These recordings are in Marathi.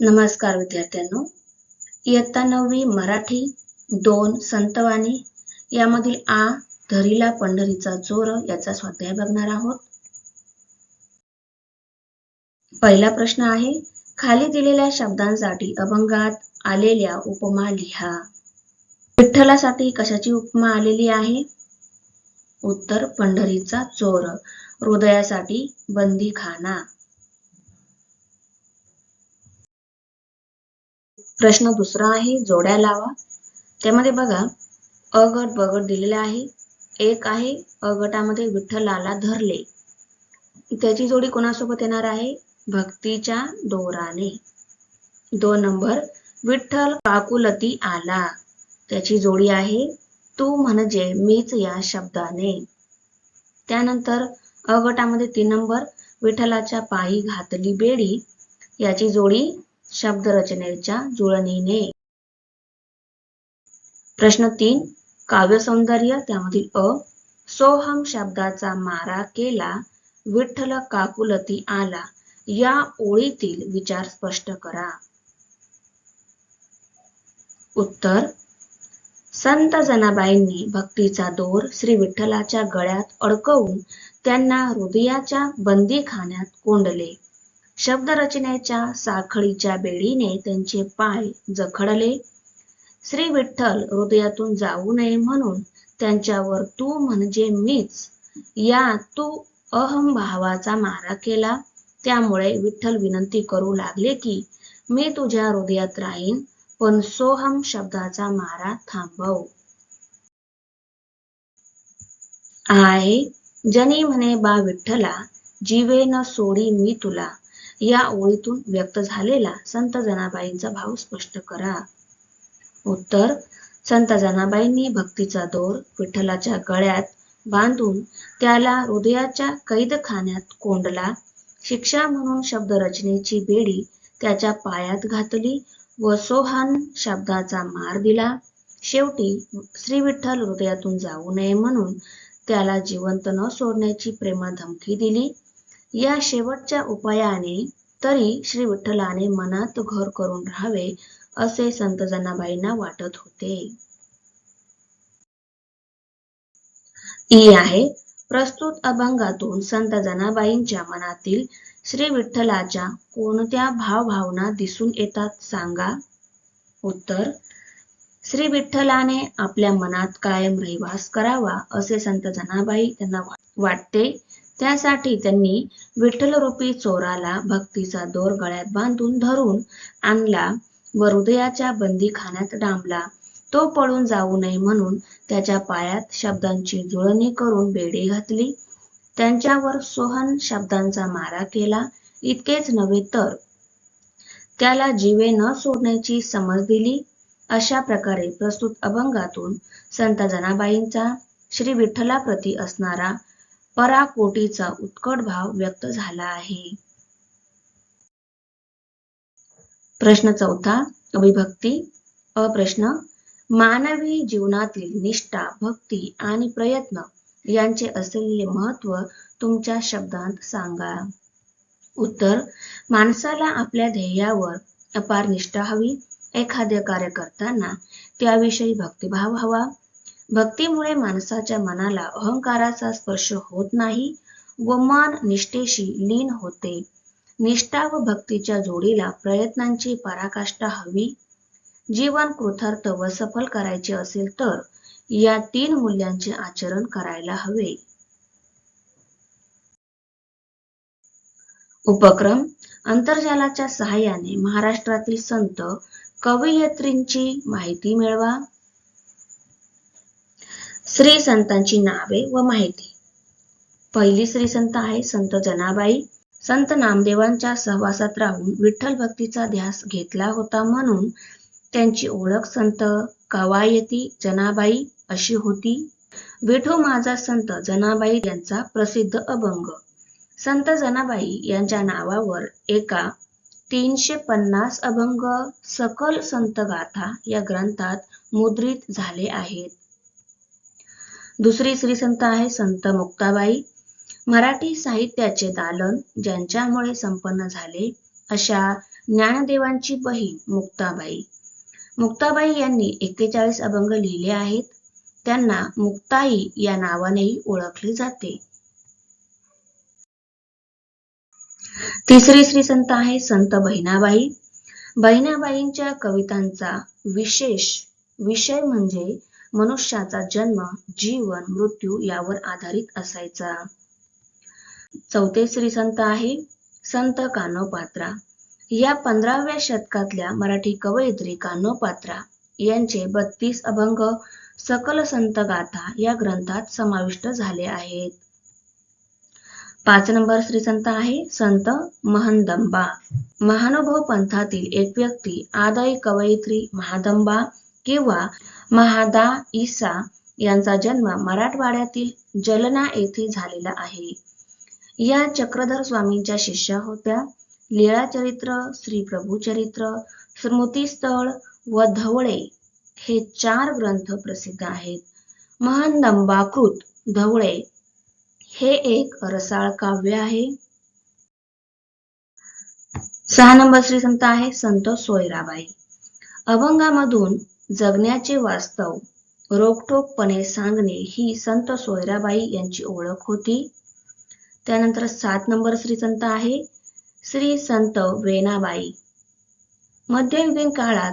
नमस्कार विद्यार्थ्यांनो. इयत्ता नववी मराठी दोन संतवाणी यामधील आ धरीला पंढरीचा चोर याचा स्वाध्याय बघणार आहोत. पहिला प्रश्न आहे खाली दिलेल्या शब्दांसाठी अभंगात आलेल्या उपमा लिहा. विठ्ठलासाठी कशाची उपमा आलेली आहे? उत्तर पंढरीचा चोर हृदयासाठी बंदीखाना प्रश्न दुसरा आहे जोड्या लावा. त्यामध्ये बघा अ गट ब गट दिलेला आहे. एक आहे अ गटामध्ये विठ्ठलाला धरले. त्याची जोडी कोणासोबत येणार आहे? भक्तीच्या दोराने. दोन नंबर विठ्ठल काकुलती आला. त्याची जोडी आहे तू म्हणजे मीच या शब्दाने. त्यानंतर अ गटामध्ये तीन नंबर विठ्ठलाच्या पायी घातली बेडी. याची जोडी शब्दरचनेच्या जुळणीने. प्रश्न तीन. काव्यसौंदर्य त्यामधील अ. सोहम शब्दाचा मारा केला. विठ्ठल काकुलती आला. या ओळीतील विचार स्पष्ट करा. उत्तर. संत जनाबाईंनी भक्तीचा दोर श्री विठ्ठलाच्या गळ्यात अडकवून त्यांना हृदयाच्या बंदीखान्यात कोंडले. शब्दरचनेच्या साखळीच्या बेडीने त्यांचे पाय जखडले. श्री विठ्ठल हृदयातून जाऊ नये म्हणून त्यांच्यावर तू म्हणजे मीच या तू अहम भावाचा मारा केला. त्यामुळे विठ्ठल विनंती करू लागले की मी तुझ्या हृदयात राहीन पण सोहम शब्दाचा मारा थांबव. आय जनी म्हणे बा विठ्ठला जीवे न सोडी मी तुला. या ओळीतून व्यक्त झालेला संत जनाबाईंचा भाव स्पष्ट करा. उत्तर संत जनाबाईंनी भक्तीचा दोर विठ्ठलाच्या गळ्यात बांधून त्याला हृदयाच्या कैदखान्यात कोंडला. शिक्षा म्हणून शब्दरचनेची बेडी त्याच्या पायात घातली व सोहान शब्दाचा मार दिला. शेवटी श्री विठ्ठल हृदयातून जाऊ नये म्हणून त्याला जिवंत न सोडण्याची प्रेमा धमकी दिली. या शेवटच्या उपायाने तरी श्री विठ्ठलाने मनात घर करून राहावे असे संत जनाबाईंना वाटत होते. ई आहे प्रस्तुत अभंगातून संत जनाबाईंच्या मनातील श्री विठ्ठलाच्या कोणत्या भावभावना दिसून येतात सांगा? उत्तर श्री विठ्ठलाने आपल्या मनात कायम रहिवास करावा असे संत जनाबाई त्यांना वाटते. त्यासाठी त्यांनी विठ्ठलरूपी चोराला भक्तीचा दोर गळ्यात बांधून धरून आणला व हृदयाच्या बंदीखान्यात डांबला. तो पळून जाऊ नये म्हणून त्याच्या पायात शब्दांची जुळणी करून बेडी घातली. त्यांच्यावर सोहन शब्दांचा मारा केला. इतकेच नव्हे तर त्याला जीवे न सोडण्याची समज दिली. अशा प्रकारे प्रस्तुत अभंगातून संत जनाबाईंचा श्री विठ्ठलाप्रती असणारा पराकोटीचा उत्कट भाव व्यक्त झाला आहे. प्रश्न चौथा अभिभक्ती अप्रश्न मानवी जीवनातील निष्ठा भक्ती आणि प्रयत्न यांचे असलेले महत्त्व तुमच्या शब्दांत सांगा. उत्तर माणसाला आपल्या ध्येयावर अपार निष्ठा हवी. एखादे कार्य करताना त्याविषयी भक्तिभाव हवा. भक्तीमुळे माणसाच्या मनाला अहंकाराचा स्पर्श होत नाही व मन निष्ठेशी लीन होते. निष्ठा व भक्तीच्या जोडीला प्रयत्नांची पराकाष्ठा हवी. जीवन कृतार्थ व सफल करायचे असेल तर या तीन मूल्यांचे आचरण करायला हवे. उपक्रम अंतर्जालाच्या सहाय्याने महाराष्ट्रातील संत कवयित्रींची माहिती मिळवा. श्री संतांची नावे व माहिती. पहिली श्री संत आहे संत जनाबाई. संत नामदेवांच्या सहवासात राहून विठ्ठल भक्तीचा ध्यास घेतला होता म्हणून त्यांची ओळख संत कवायती जनाबाई अशी होती. विठो माझा संत जनाबाई यांचा प्रसिद्ध अभंग. संत जनाबाई यांच्या नावावर एका तीनशे पन्नास अभंग सकल संत गाथा या ग्रंथात मुद्रित झाले आहेत. दुसरी श्री संत आहे संत मुक्ताबाई. मराठी साहित्याचे दालन ज्यांच्यामुळे संपन्न झाले अशा ज्ञानदेवांची बहीण मुक्ताबाई. मुक्ताबाई यांनी एक्केचाळीस अभंग लिहिले आहेत. त्यांना मुक्ताई या नावानेही ओळखले जाते. तिसरी श्री संत आहे संत बहिणाबाई. बहिणाबाईंच्या कवितांचा विशेष विषय म्हणजे मनुष्याचा जन्म जीवन मृत्यू यावर आधारित असायचा. चौथे श्री संत आहे संत कानोपात्रा या पंधराव्या शतकातल्या मराठी कवयित्री कानोपात्रा यांचे बत्तीस अभंग सकल संत गाथा या ग्रंथात समाविष्ट झाले आहेत. पाच नंबर श्री संत आहे संत महंदंबा. महानुभव पंथातील एक व्यक्ती आदय कवयित्री महादंबा किंवा महादा ईसा यांचा जन्म मराठवाड्यातील जलना येथे झालेला आहे. या चक्रधर स्वामींच्या शिष्या होत्या. लीळा चरित्र श्री प्रभू चरित्र स्मृतीस्थळ व धवळे हे चार ग्रंथ प्रसिद्ध आहेत. महंदंबाकृत धवळे हे एक रसाळ काव्य आहे. सहा नंबर श्री संत आहे संत सोयराबाई. अभंगामधून जगण्याचे वास्तव. रोखठोकपणे सांगणे ही संत सोयराबाई यांची ओळख होती. त्यानंतर सात नंबर श्री संत आहे. श्री संत वेणाबाई. मध्ययुगीन काळात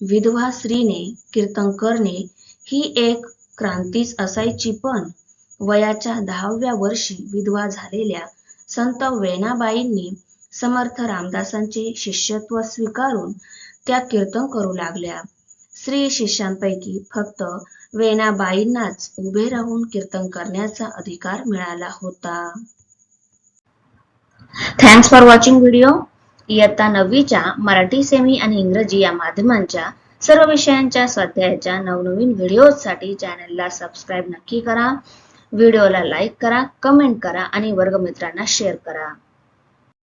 विधवा स्त्रीने कीर्तन करणे ही एक क्रांतीच असायची पण वयाच्या दहाव्या वर्षी विधवा झालेल्या संत वेणाबाईंनी समर्थ रामदासांचे शिष्यत्व स्वीकारून त्या कीर्तन करू लागल्या. स्त्री शिष्यांपैकी फक्त वेणाबाईंनाच उभे राहून कीर्तन करण्याचा अधिकार मिळाला होता. थँक्स फॉर वॉचिंग व्हिडिओ इयत्ता नववीच्या मराठी सेमी आणि इंग्रजी या माध्यमांच्या सर्व विषयांच्या स्वाध्यायाच्या नवनवीन व्हिडिओसाठी चॅनलला सबस्क्राईब नक्की करा. व्हिडिओला लाईक करा कमेंट करा आणि वर्गमित्रांना शेअर करा.